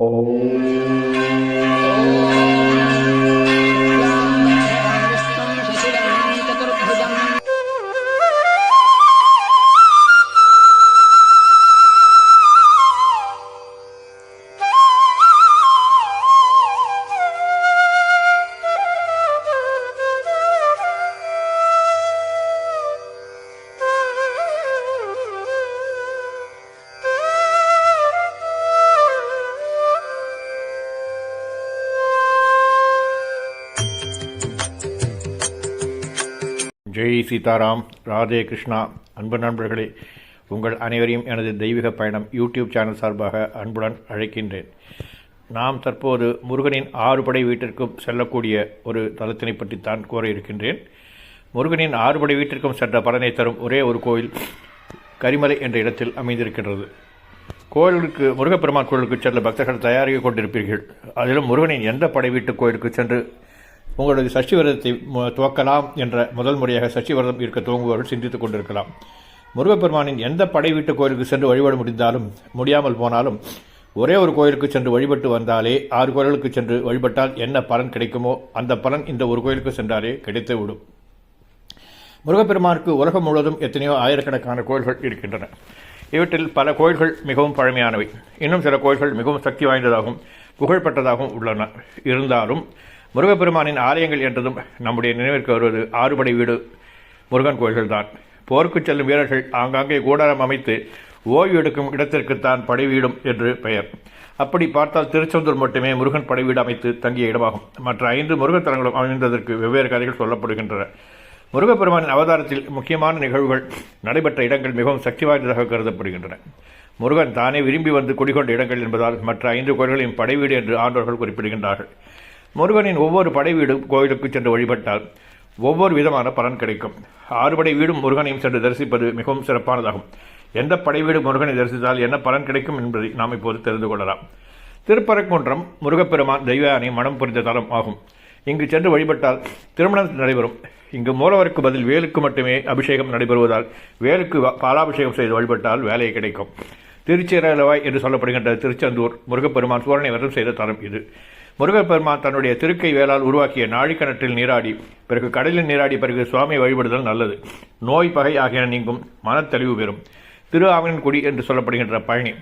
哦。சீதாராம் ராதே கிருஷ்ணா அன்பு நண்பர்களே உங்கள் அனைவரையும் எனது தெய்வீக பயணம் யூடியூப் சேனல் சார்பாக அன்புடன் அழைக்கின்றேன். நாம் தற்போது முருகனின் ஆறுபடை வீட்டிற்கும் செல்லக்கூடிய ஒரு தலத்தினை பற்றித்தான் கூற இருக்கின்றேன் முருகனின் ஆறுபடை வீட்டிற்கும் சென்ற பலனை தரும் ஒரே ஒரு கோயில் கரிமலை என்ற இடத்தில் அமைந்திருக்கின்றது. கோயிலுக்கு முருகப்பெருமான் கோயிலுக்கு செல்ல பக்தர்கள் தயாரிக்க கொண்டிருப்பீர்கள். அதிலும் முருகனின் எந்த படை வீட்டு கோயிலுக்கு சென்று உங்களது சஷ்டி விரதத்தை துவக்கலாம் என்ற முதல் முறையாக சஷ்டி விரதம் இருக்க துவங்குபவர்கள் சிந்தித்துக் கொண்டிருக்கலாம். முருகப்பெருமானின் எந்த படை வீட்டு கோயிலுக்கு சென்று வழிபட முடிந்தாலும் முடியாமல் போனாலும் ஒரே ஒரு கோயிலுக்கு சென்று வழிபட்டு வந்தாலே ஆறு கோயிலுக்கு சென்று வழிபட்டால் என்ன பலன் கிடைக்குமோ அந்த பலன் இந்த ஒரு கோயிலுக்கு சென்றாலே கிடைத்து விடும். முருகப்பெருமானுக்கு உலகம் முழுவதும் எத்தனையோ ஆயிரக்கணக்கான கோயில்கள் இருக்கின்றன. இவற்றில் பல கோயில்கள் மிகவும் பழமையானவை. இன்னும் சில கோயில்கள் மிகவும் சக்தி வாய்ந்ததாகவும் புகழ்பெற்றதாகவும் உள்ளன. இருந்தாலும் முருகப்பெருமானின் ஆலயங்கள் என்றதும் நம்முடைய நினைவிற்கு வருவது ஆறுபடை வீடு முருகன் கோயில்கள்தான். போருக்கு செல்லும் வீரர்கள் ஆங்காங்கே கூடாரம் அமைத்து ஓய்வு எடுக்கும் இடத்திற்குத்தான் படை வீடும் என்று பெயர். அப்படி பார்த்தால் திருச்செந்தூர் மட்டுமே முருகன் படை வீடு அமைத்து தங்கிய இடமாகும். மற்ற ஐந்து முருகன் தலங்களும் அமைந்ததற்கு வெவ்வேறு கதைகள் சொல்லப்படுகின்றன. முருகப்பெருமானின் அவதாரத்தில் முக்கியமான நிகழ்வுகள் நடைபெற்ற இடங்கள் மிகவும் சக்தி வாய்ந்ததாக கருதப்படுகின்றன. முருகன் தானே விரும்பி வந்து குடிகொண்ட இடங்கள் என்பதால் மற்ற ஐந்து கோயில்களையும் படைவீடு என்று ஆண்டோர்கள் குறிப்பிடுகின்றார்கள். முருகனின் ஒவ்வொரு படை வீடும் கோயிலுக்கு சென்று வழிபட்டால் ஒவ்வொரு விதமான பலன் கிடைக்கும். ஆறுபடை வீடும் முருகனையும் சென்று தரிசிப்பது மிகவும் சிறப்பானதாகும். எந்த படை வீடு முருகனை தரிசித்தால் என்ன பலன் கிடைக்கும் என்பதை நாம் இப்போது தெரிந்து கொள்ளலாம். திருப்பரங்குன்றம் முருகப்பெருமான் தெய்வயானை மனம் புரிந்த தலம் ஆகும். இங்கு சென்று வழிபட்டால் திருமணம் நடைபெறும். இங்கு மூலவருக்கு பதில் வேலுக்கு மட்டுமே அபிஷேகம் நடைபெறுவதால் வேலுக்கு பாலாபிஷேகம் செய்து வழிபட்டால் வேலை கிடைக்கும். திருச்சிரலவாய் என்று சொல்லப்படுகின்ற திருச்செந்தூர் முருகப்பெருமான் சூரனை வரம் செய்த தலம் இது. முருகப்பெருமான் தன்னுடைய திருக்கை வேளால் உருவாக்கிய நாழிக்கணற்றில் நீராடி பிறகு கடலில் நீராடி பிறகு சுவாமி வழிபடுதல் நல்லது. நோய் பகை ஆகியன நீங்கும் மனத்தெளிவு பெறும். திரு ஆவணின்குடி என்று சொல்லப்படுகின்ற பழனி.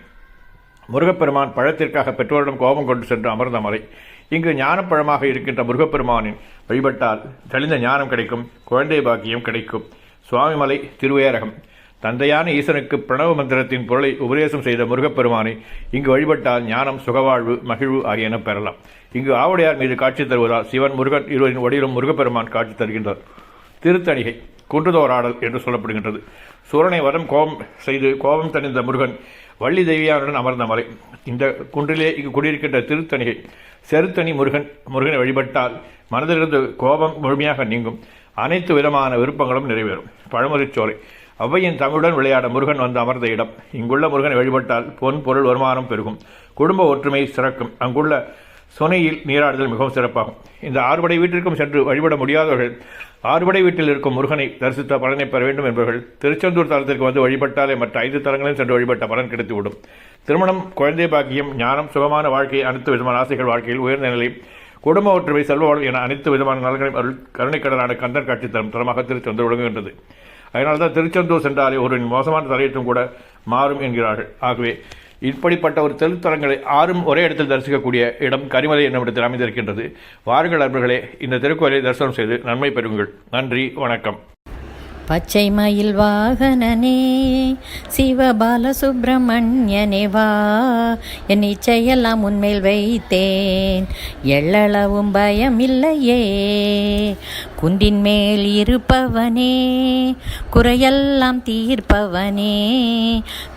முருகப்பெருமான் பழத்திற்காக பெற்றோரிடம் கோபம் கொண்டு சென்று அமர்ந்த மலை. இங்கு ஞானப்பழமாக இருக்கின்ற முருகப்பெருமானின் வழிபட்டால் தெளிந்த ஞானம் கிடைக்கும் குழந்தை பாக்கியம் கிடைக்கும். சுவாமிமலை திருவேரகம். தந்தையான ஈசனுக்கு பிரணவ மந்திரத்தின் பொருளை உபதேசம் செய்த முருகப்பெருமானை இங்கு வழிபட்டால் ஞானம் சுகவாழ்வு மகிழ்வு ஆகியன பெறலாம். இங்கு ஆவுடையார் மீது காட்சி தருவதால் சிவன் முருகன் இருவரின் வடிவிலும் முருகப்பெருமான் காட்சி தருகின்றார். திருத்தணிகை குன்றுதோராடல் என்று சொல்லப்படுகின்றது. சூரனை வரம் கோபம் செய்து கோபம் தணிந்த முருகன் வள்ளி தேவியாருடன் அமர்ந்த மலை. இந்த குன்றிலே இங்கு குடியிருக்கின்ற திருத்தணிகை செருத்தணி முருகன் முருகனை வழிபட்டால் மனதிலிருந்து கோபம் முழுமையாக நீங்கும். அனைத்து விதமான விருப்பங்களும் நிறைவேறும். பழமுதிர்ச்சோலை. அவ்வையின் தமிழுடன் விளையாட முருகன் வந்து அமர்ந்த இடம். இங்குள்ள முருகனை வழிபட்டால் பொன் பொருள் வருமானம் பெருகும். குடும்ப ஒற்றுமை சிறக்கும். அங்குள்ள சுனையில் நீராடுதல் மிகவும் சிறப்பாகும். இந்த ஆறுபடை வீட்டிற்கும் சென்று வழிபட முடியாதவர்கள் ஆறுபடை வீட்டில் இருக்கும் முருகனை தரிசித்த பலனை பெற வேண்டும் என்பவர்கள் திருச்செந்தூர் தலத்திற்கு வந்து வழிபட்டாலே மற்ற ஐந்து தலங்களையும் சென்று வழிபட்ட பலன் கிடைத்துவிடும். திருமணம் குழந்தை பாக்கியம் ஞானம் சுகமான வாழ்க்கை அனைத்து விதமான ஆசைகள் வாழ்க்கையில் உயர்ந்த நிலை குடும்ப ஒற்றுமை செல்வ என அனைத்து விதமான நலன்களையும் அருள் கருணைக்கடலான கந்தன் காட்சி தரும் தரமாக திருச்செந்தூர் விளங்குகின்றது. அதனால்தான் திருச்செந்தூர் சென்றாலே ஒரு மோசமான தலையீட்டும் கூட மாறும் என்கிறார்கள். ஆகவே இப்படிப்பட்ட ஒரு திருத்தலங்களை ஆறும் ஒரே இடத்தில் தரிசிக்கக்கூடிய இடம் கரிமலை என்னும் இடத்தில் அமைந்திருக்கின்றது. வாருங்கள் அன்பர்களே இந்த திருக்கோயிலை தரிசனம் செய்து நன்மை பெறுங்கள். நன்றி வணக்கம். பச்சை மயில் வாகனனே சிவபால சுப்பிரமணியனே வா என் இச்சையெல்லாம் உன்மேல் வைத்தேன். எள்ளளவும் பயமில்லையே குன்றின் மேல் இருப்பவனே குறையெல்லாம் தீர்ப்பவனே.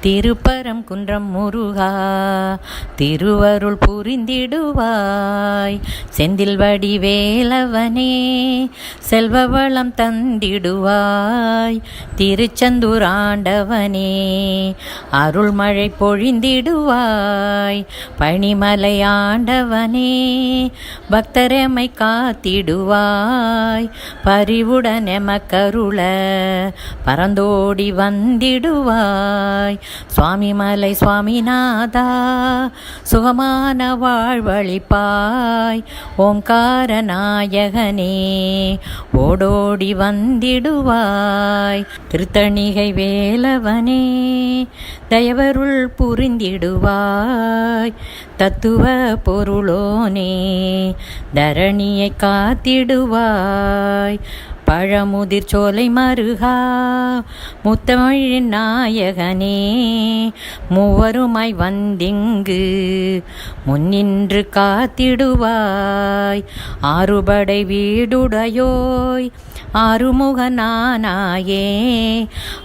திருப்பரம் குன்றம் முருகா திருவருள் புரிந்திடுவாய். செந்தில் வடிவேலவனே செல்வ வளம் தந்திடுவாய். திருச்செந்தூர் ஆண்டவனே அருள்மழை பொழிந்திடுவாய். பனிமலை ஆண்டவனே பக்தரமை காத்திடுவாய். பரிவுடன் எமக்கருள பறந்தோடி வந்திடுவாய். சுவாமி மலை சுவாமிநாதா சுகமான வாழ்வழிப்பாய். ஓம்கார நாயகனே ஓடோடி வந்திடுவாய். திருத்தணிகை வேலவனே தயவருள் புரிந்திடுவாய். தத்துவ பொருளோனே தரணியை காத்திடுவாய். ơi. பழமுதிர் சோலை மருகா முத்தமிழ் நாயகனே மூவருமாய் வந்திங்கு முன்னின்று காத்திடுவாய். ஆறுபடை வீடுடையோய் ஆறுமுகனானாயே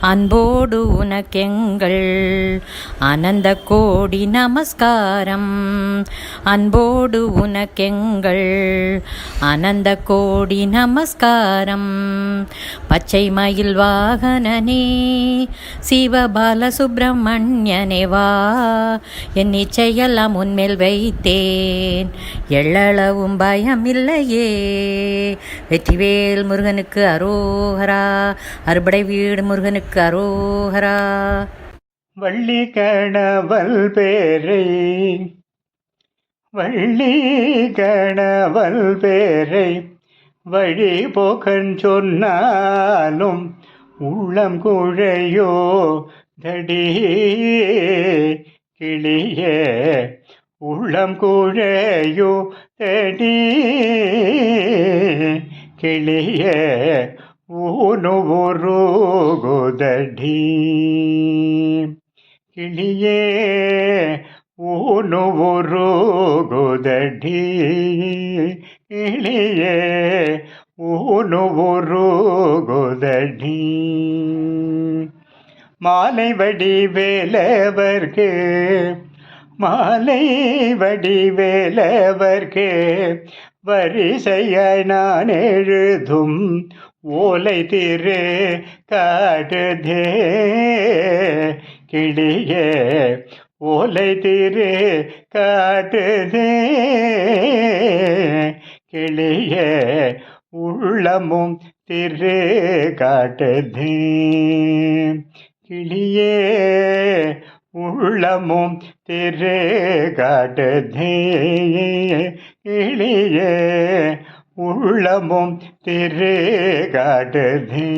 அன்போடு உனக்கெங்கள் அனந்த கோடி நமஸ்காரம். அன்போடு உனக்கெங்கள் அனந்த கோடி நமஸ்காரம். பச்சை மயில் வாகனனே சிவபால சுப்பிரமணியனே வா. என் நிச்சயெல்லாம் உன்மேல் வைத்தேன். எள்ளளவும் பயம் இல்லையே வெற்றிவேல் முருகனுக்கு அரோகரா. அறுபடை வீடு முருகனுக்கு அரோகரா. வள்ளி கணவல் பேரை வள்ளி கணவல் பேரை வழி போக்கன் சொன்னாலும் உள்ளம் குழையோ தடி கிளியே உள்ளம் குழையோ தடி கிளியே ஊனு உருகுதடி கிளியே ஊனு உருகுதடி கிளியே ஊனு உருகுதடி மாலை வடிவேலவர்க்கு மாலை வடிவேலவர்க்கு வரிசையாய் நான் எழுதும் ஓலை திரு காட்டுதே. கிளியே ஓலை திரு காட்டுதே. கிளியே உள்ளமும் திரு காட்டுது. கிளியே உள்ளமும் திரு காட்டுது. கிளியே உள்ளமும் திரு காட்டுது.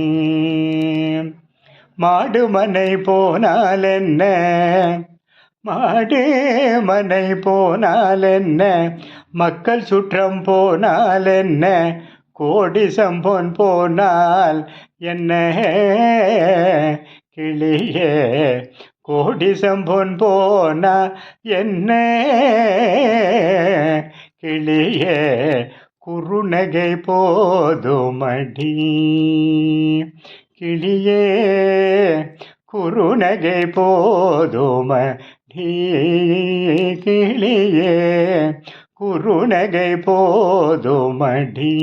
மாடுமனை போனால் என்ன? மாடே மனை போனால் என்ன மக்கள் சுற்றம் போனால் என்ன கோடி சம்பன் போனால் என்ன? கிளியே கோடி சம்பன் போனா என்ன? கிளியே குறுநகை போதுமடி. கிளியே குறுநகை போதுமடி கிளியே குறுநகை போதுமடி.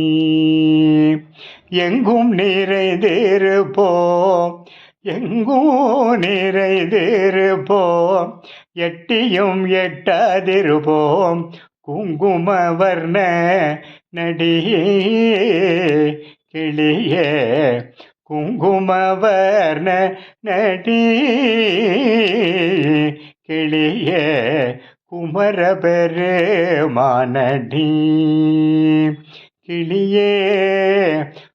எங்கும் நிறைந்திருப்போம் எங்கும் நிறைந்திருப்போம் எட்டியும் எட்டாதிருப்போம் குங்கும வர்ண நடியே கிளியே குங்கும வர்ண நடி கிளிய குமர பெருமானடி கிளியே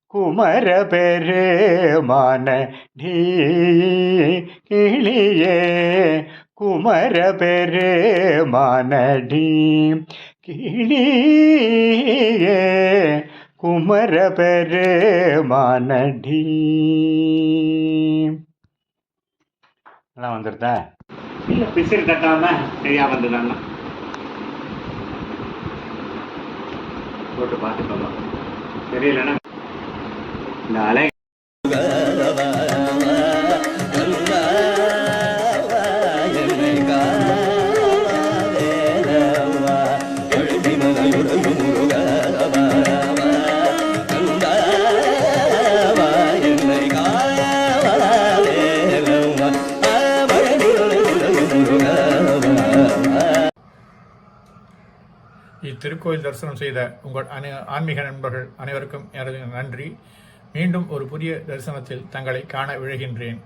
குமர பெருமானடி கிளியே குமர பெருமானடி கிளியே குமர பெருமானடி எல்லாம் வந்துருதா? இல்ல பிசிறு தட்டாம சரியா வந்துடான்னா போட்டு பார்த்துக்கோங்க தெரியலன்னா இந்த அலை திருக்கோயில் தரிசனம் செய்த உங்கள் அனை ஆன்மீக நண்பர்கள் அனைவருக்கும் எனது நன்றி. மீண்டும் ஒரு புதிய தரிசனத்தில் தங்களை காண விழுகின்றேன்.